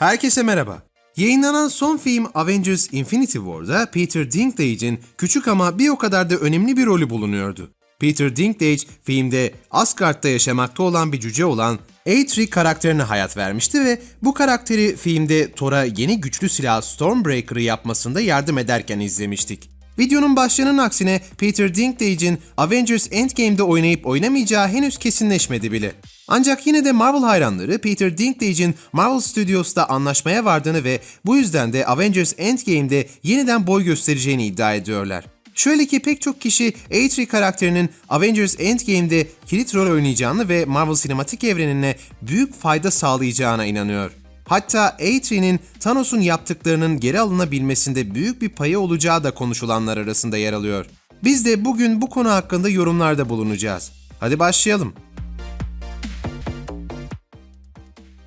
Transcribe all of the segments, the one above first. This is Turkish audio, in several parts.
Herkese merhaba. Yayınlanan son film Avengers Infinity War'da Peter Dinklage'in küçük ama bir o kadar da önemli bir rolü bulunuyordu. Peter Dinklage filmde Asgard'da yaşamakta olan bir cüce olan Eitri karakterine hayat vermişti ve bu karakteri filmde Thor'a yeni güçlü silah Stormbreaker'ı yapmasında yardım ederken izlemiştik. Videonun başlığının aksine Peter Dinklage'in Avengers Endgame'de oynayıp oynamayacağı henüz kesinleşmedi bile. Ancak yine de Marvel hayranları Peter Dinklage'in Marvel Studios'ta anlaşmaya vardığını ve bu yüzden de Avengers Endgame'de yeniden boy göstereceğini iddia ediyorlar. Şöyle ki pek çok kişi A3 karakterinin Avengers Endgame'de kilit rol oynayacağını ve Marvel sinematik evrenine büyük fayda sağlayacağına inanıyor. Hatta A3'nin Thanos'un yaptıklarının geri alınabilmesinde büyük bir payı olacağı da konuşulanlar arasında yer alıyor. Biz de bugün bu konu hakkında yorumlarda bulunacağız. Hadi başlayalım.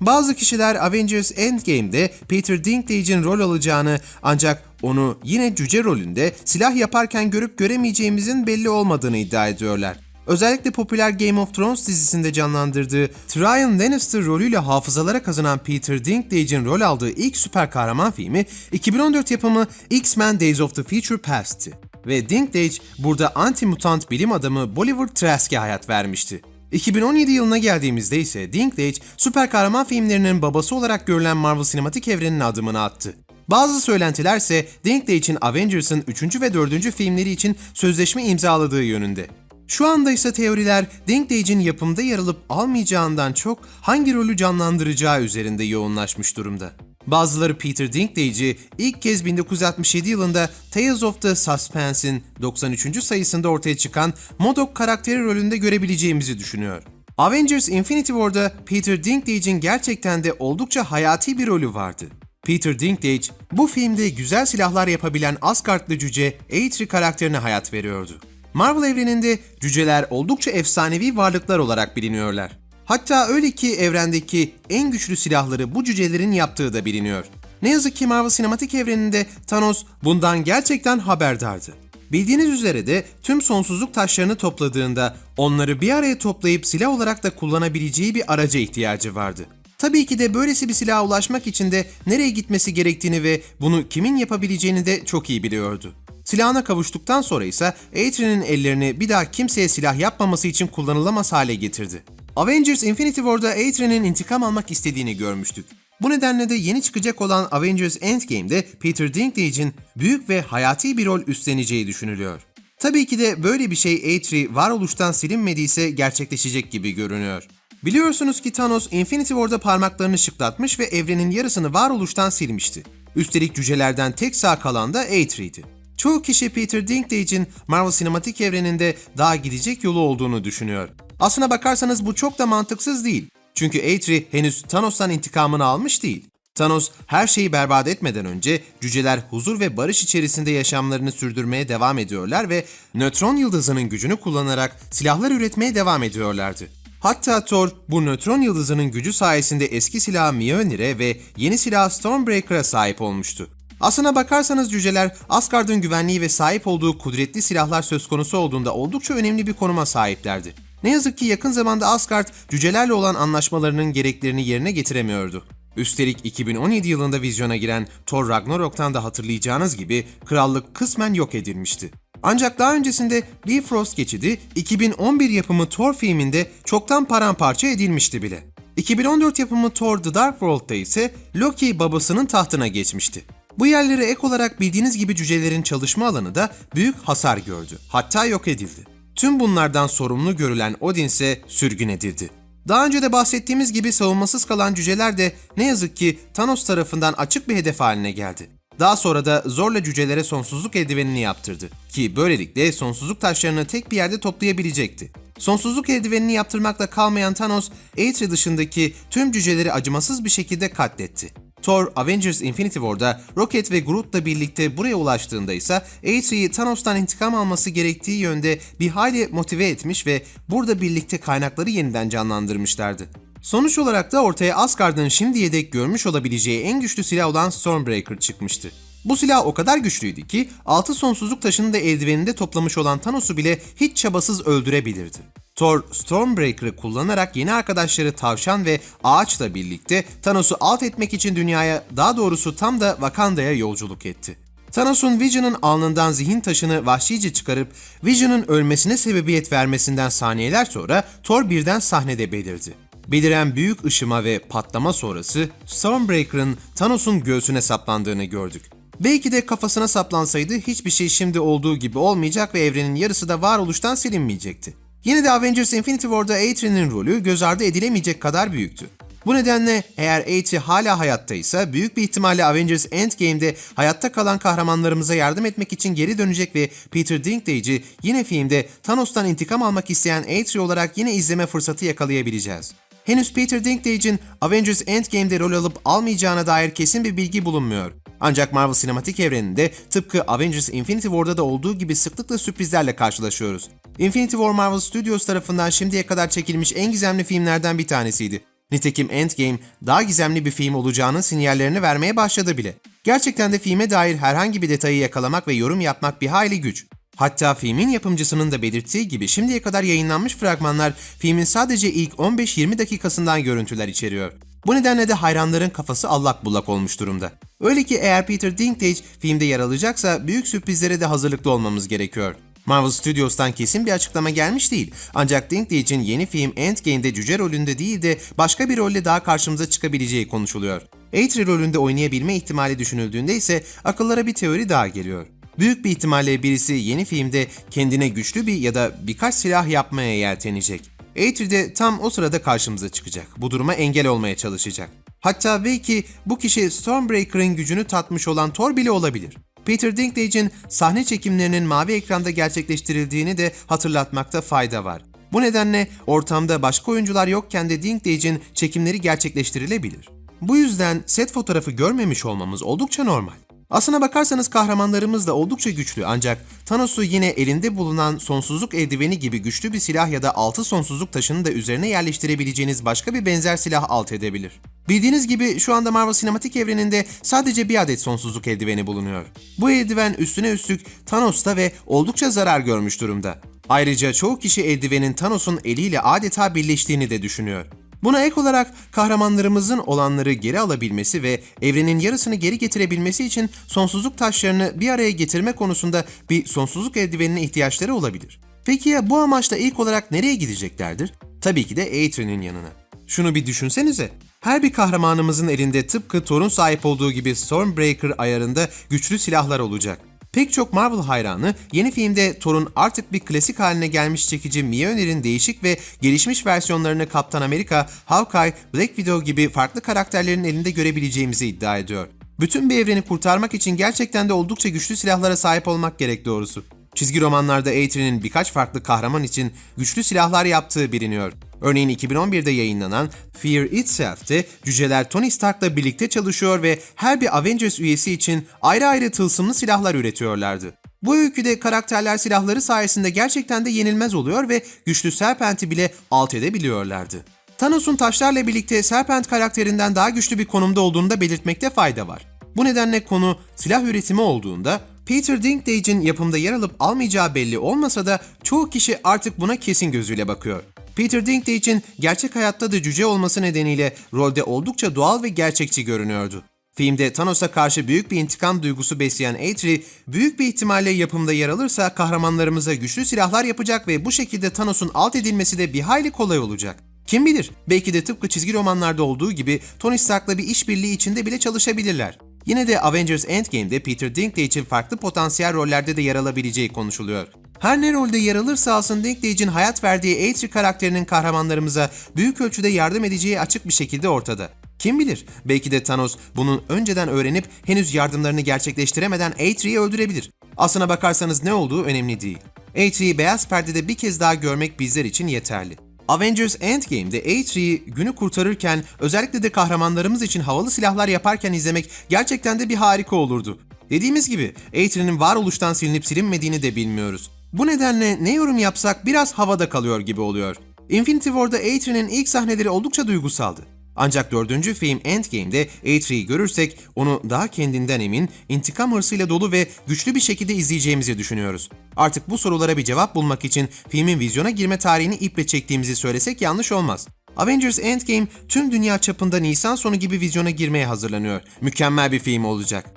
Bazı kişiler Avengers Endgame'de Peter Dinklage'in rol alacağını ancak onu yine cüce rolünde silah yaparken görüp göremeyeceğimizin belli olmadığını iddia ediyorlar. Özellikle popüler Game of Thrones dizisinde canlandırdığı Tyrion Lannister rolüyle hafızalara kazanan Peter Dinklage'in rol aldığı ilk süper kahraman filmi 2014 yapımı X-Men Days of the Future Past'ti. Ve Dinklage burada anti-mutant bilim adamı Bolivar Trask'e hayat vermişti. 2017 yılına geldiğimizde ise Dinklage süper kahraman filmlerinin babası olarak görülen Marvel sinematik evreninin adımını attı. Bazı söylentiler ise Dinklage'in Avengers'ın 3. ve 4. filmleri için sözleşme imzaladığı yönünde. Şu anda ise teoriler Dinklage'in yapımda yer alıp almayacağından çok hangi rolü canlandıracağı üzerinde yoğunlaşmış durumda. Bazıları Peter Dinklage'i ilk kez 1967 yılında Tales of the Suspense'in 93. sayısında ortaya çıkan Modok karakteri rolünde görebileceğimizi düşünüyor. Avengers Infinity War'da Peter Dinklage'in gerçekten de oldukça hayati bir rolü vardı. Peter Dinklage bu filmde güzel silahlar yapabilen Asgardlı cüce Eitri karakterine hayat veriyordu. Marvel evreninde cüceler oldukça efsanevi varlıklar olarak biliniyorlar. Hatta öyle ki evrendeki en güçlü silahları bu cücelerin yaptığı da biliniyor. Ne yazık ki Marvel sinematik evreninde Thanos bundan gerçekten haberdardı. Bildiğiniz üzere de tüm sonsuzluk taşlarını topladığında onları bir araya toplayıp silah olarak da kullanabileceği bir araca ihtiyacı vardı. Tabii ki de böylesi bir silaha ulaşmak için de nereye gitmesi gerektiğini ve bunu kimin yapabileceğini de çok iyi biliyordu. Silahına kavuştuktan sonra ise Aetrin'in ellerini bir daha kimseye silah yapmaması için kullanılamaz hale getirdi. Avengers Infinity War'da Aetrin'in intikam almak istediğini görmüştük. Bu nedenle de yeni çıkacak olan Avengers Endgame'de Peter Dinklage'in büyük ve hayati bir rol üstleneceği düşünülüyor. Tabii ki de böyle bir şey Eitri varoluştan silinmediyse gerçekleşecek gibi görünüyor. Biliyorsunuz ki Thanos Infinity War'da parmaklarını şıklatmış ve evrenin yarısını varoluştan silmişti. Üstelik cücelerden tek sağ kalan da Eitri'ydi. Çoğu kişi Peter Dinklage'in Marvel sinematik evreninde daha gidecek yolu olduğunu düşünüyor. Aslına bakarsanız bu çok da mantıksız değil. Çünkü Eitri henüz Thanos'tan intikamını almış değil. Thanos her şeyi berbat etmeden önce cüceler huzur ve barış içerisinde yaşamlarını sürdürmeye devam ediyorlar ve nötron yıldızının gücünü kullanarak silahlar üretmeye devam ediyorlardı. Hatta Thor bu nötron yıldızının gücü sayesinde eski silahı Mjolnir'e ve yeni silah Stormbreaker'a sahip olmuştu. Aslına bakarsanız cüceler Asgard'ın güvenliği ve sahip olduğu kudretli silahlar söz konusu olduğunda oldukça önemli bir konuma sahiplerdi. Ne yazık ki yakın zamanda Asgard cücelerle olan anlaşmalarının gereklerini yerine getiremiyordu. Üstelik 2017 yılında vizyona giren Thor Ragnarok'tan da hatırlayacağınız gibi krallık kısmen yok edilmişti. Ancak daha öncesinde Bifrost geçidi 2011 yapımı Thor filminde çoktan paramparça edilmişti bile. 2014 yapımı Thor The Dark World'da ise Loki babasının tahtına geçmişti. Bu yerlere ek olarak bildiğiniz gibi cücelerin çalışma alanı da büyük hasar gördü. Hatta yok edildi. Tüm bunlardan sorumlu görülen Odin ise sürgün edildi. Daha önce de bahsettiğimiz gibi savunmasız kalan cüceler de ne yazık ki Thanos tarafından açık bir hedef haline geldi. Daha sonra da zorla cücelere sonsuzluk eldivenini yaptırdı ki böylelikle sonsuzluk taşlarını tek bir yerde toplayabilecekti. Sonsuzluk eldivenini yaptırmakla kalmayan Thanos, Eitri dışındaki tüm cüceleri acımasız bir şekilde katletti. Thor, Avengers Infinity War'da Rocket ve Groot'la birlikte buraya ulaştığında ise Eitri'yi Thanos'tan intikam alması gerektiği yönde bir hayli motive etmiş ve burada birlikte kaynakları yeniden canlandırmışlardı. Sonuç olarak da ortaya Asgard'ın şimdiye dek görmüş olabileceği en güçlü silah olan Stormbreaker çıkmıştı. Bu silah o kadar güçlüydü ki altı sonsuzluk taşını da eldiveninde toplamış olan Thanos'u bile hiç çabasız öldürebilirdi. Thor, Stormbreaker'ı kullanarak yeni arkadaşları Tavşan ve Ağaç'la birlikte Thanos'u alt etmek için dünyaya, daha doğrusu tam da Wakanda'ya yolculuk etti. Thanos'un Vision'ın alnından zihin taşını vahşice çıkarıp Vision'ın ölmesine sebebiyet vermesinden saniyeler sonra Thor birden sahnede belirdi. Beliren büyük ışıma ve patlama sonrası Stormbreaker'ın Thanos'un göğsüne saplandığını gördük. Belki de kafasına saplansaydı hiçbir şey şimdi olduğu gibi olmayacak ve evrenin yarısı da varoluştan silinmeyecekti. Yine de Avengers Infinity War'da Adrian'ın rolü göz ardı edilemeyecek kadar büyüktü. Bu nedenle eğer Adri hala hayattaysa büyük bir ihtimalle Avengers Endgame'de hayatta kalan kahramanlarımıza yardım etmek için geri dönecek ve Peter Dinklage'i yine filmde Thanos'tan intikam almak isteyen Adri olarak yine izleme fırsatı yakalayabileceğiz. Henüz Peter Dinklage'in Avengers Endgame'de rol alıp almayacağına dair kesin bir bilgi bulunmuyor. Ancak Marvel sinematik evreninde tıpkı Avengers Infinity War'da da olduğu gibi sıklıkla sürprizlerle karşılaşıyoruz. Infinity War Marvel Studios tarafından şimdiye kadar çekilmiş en gizemli filmlerden bir tanesiydi. Nitekim Endgame daha gizemli bir film olacağının sinyallerini vermeye başladı bile. Gerçekten de filme dair herhangi bir detayı yakalamak ve yorum yapmak bir hayli güç. Hatta filmin yapımcısının da belirttiği gibi şimdiye kadar yayınlanmış fragmanlar filmin sadece ilk 15-20 dakikasından görüntüler içeriyor. Bu nedenle de hayranların kafası allak bullak olmuş durumda. Öyle ki eğer Peter Dinklage filmde yer alacaksa büyük sürprizlere de hazırlıklı olmamız gerekiyor. Marvel Studios'tan kesin bir açıklama gelmiş değil. Ancak Dinklage'in yeni film Endgame'de cüce rolünde değil de başka bir rolle daha karşımıza çıkabileceği konuşuluyor. Eitri rolünde oynayabilme ihtimali düşünüldüğünde ise akıllara bir teori daha geliyor. Büyük bir ihtimalle birisi yeni filmde kendine güçlü bir ya da birkaç silah yapmaya yeltenecek. Eitri de tam o sırada karşımıza çıkacak. Bu duruma engel olmaya çalışacak. Hatta belki bu kişi Stormbreaker'ın gücünü tatmış olan Thor bile olabilir. Peter Dinklage'in sahne çekimlerinin mavi ekranda gerçekleştirildiğini de hatırlatmakta fayda var. Bu nedenle ortamda başka oyuncular yokken de Dinklage'in çekimleri gerçekleştirilebilir. Bu yüzden set fotoğrafı görmemiş olmamız oldukça normal. Aslına bakarsanız kahramanlarımız da oldukça güçlü ancak Thanos'u yine elinde bulunan sonsuzluk eldiveni gibi güçlü bir silah ya da altı sonsuzluk taşını da üzerine yerleştirebileceğiniz başka bir benzer silah alt edebilir. Bildiğiniz gibi şu anda Marvel sinematik evreninde sadece bir adet sonsuzluk eldiveni bulunuyor. Bu eldiven üstüne üstlük Thanos'ta ve oldukça zarar görmüş durumda. Ayrıca çoğu kişi eldivenin Thanos'un eliyle adeta birleştiğini de düşünüyor. Buna ek olarak kahramanlarımızın olanları geri alabilmesi ve evrenin yarısını geri getirebilmesi için sonsuzluk taşlarını bir araya getirme konusunda bir sonsuzluk eldivenine ihtiyaçları olabilir. Peki ya bu amaçla ilk olarak nereye gideceklerdir? Tabii ki de Aether'in yanına. Şunu bir düşünsenize. Her bir kahramanımızın elinde tıpkı Thor'un sahip olduğu gibi Stormbreaker ayarında güçlü silahlar olacak. Pek çok Marvel hayranı yeni filmde Thor'un artık bir klasik haline gelmiş çekici Mjolnir'in değişik ve gelişmiş versiyonlarını Kaptan Amerika, Hawkeye, Black Widow gibi farklı karakterlerin elinde görebileceğimizi iddia ediyor. Bütün bir evreni kurtarmak için gerçekten de oldukça güçlü silahlara sahip olmak gerek doğrusu. Çizgi romanlarda Aether'in birkaç farklı kahraman için güçlü silahlar yaptığı biliniyor. Örneğin 2011'de yayınlanan Fear Itself'te cüceler Tony Stark'la birlikte çalışıyor ve her bir Avengers üyesi için ayrı ayrı tılsımlı silahlar üretiyorlardı. Bu öyküde karakterler silahları sayesinde gerçekten de yenilmez oluyor ve güçlü Serpent'i bile alt edebiliyorlardı. Thanos'un taşlarla birlikte Serpent karakterinden daha güçlü bir konumda olduğunu da belirtmekte fayda var. Bu nedenle konu silah üretimi olduğunda Peter Dinklage'in yapımda yer alıp almayacağı belli olmasa da çoğu kişi artık buna kesin gözüyle bakıyor. Peter Dinklage'in gerçek hayatta da cüce olması nedeniyle rolde oldukça doğal ve gerçekçi görünüyordu. Filmde Thanos'a karşı büyük bir intikam duygusu besleyen Eitri, büyük bir ihtimalle yapımda yer alırsa kahramanlarımıza güçlü silahlar yapacak ve bu şekilde Thanos'un alt edilmesi de bir hayli kolay olacak. Kim bilir, belki de tıpkı çizgi romanlarda olduğu gibi Tony Stark'la bir işbirliği içinde bile çalışabilirler. Yine de Avengers Endgame'de Peter Dinklage'in farklı potansiyel rollerde de yer alabileceği konuşuluyor. Her ne rolde yer alırsa alsın Dinklage'in hayat verdiği Eitri karakterinin kahramanlarımıza büyük ölçüde yardım edeceği açık bir şekilde ortada. Kim bilir, belki de Thanos bunun önceden öğrenip henüz yardımlarını gerçekleştiremeden Eitri'yi öldürebilir. Aslına bakarsanız ne olduğu önemli değil. Eitri'yi beyaz perdede bir kez daha görmek bizler için yeterli. Avengers Endgame'de Eitri'yi günü kurtarırken özellikle de kahramanlarımız için havalı silahlar yaparken izlemek gerçekten de bir harika olurdu. Dediğimiz gibi Eitri'nin varoluştan silinip silinmediğini de bilmiyoruz. Bu nedenle ne yorum yapsak biraz havada kalıyor gibi oluyor. Infinity War'da Eitri'nin ilk sahneleri oldukça duygusaldı. Ancak dördüncü film Endgame'de A3'yi görürsek onu daha kendinden emin, intikam hırsıyla dolu ve güçlü bir şekilde izleyeceğimizi düşünüyoruz. Artık bu sorulara bir cevap bulmak için filmin vizyona girme tarihini iple çektiğimizi söylesek yanlış olmaz. Avengers Endgame tüm dünya çapında Nisan sonu gibi vizyona girmeye hazırlanıyor. Mükemmel bir film olacak.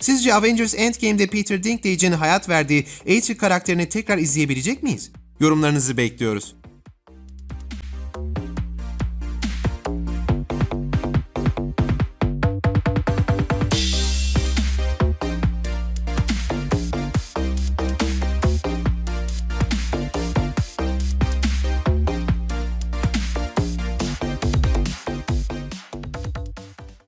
Sizce Avengers Endgame'de Peter Dinklage'in hayat verdiği A3 karakterini tekrar izleyebilecek miyiz? Yorumlarınızı bekliyoruz.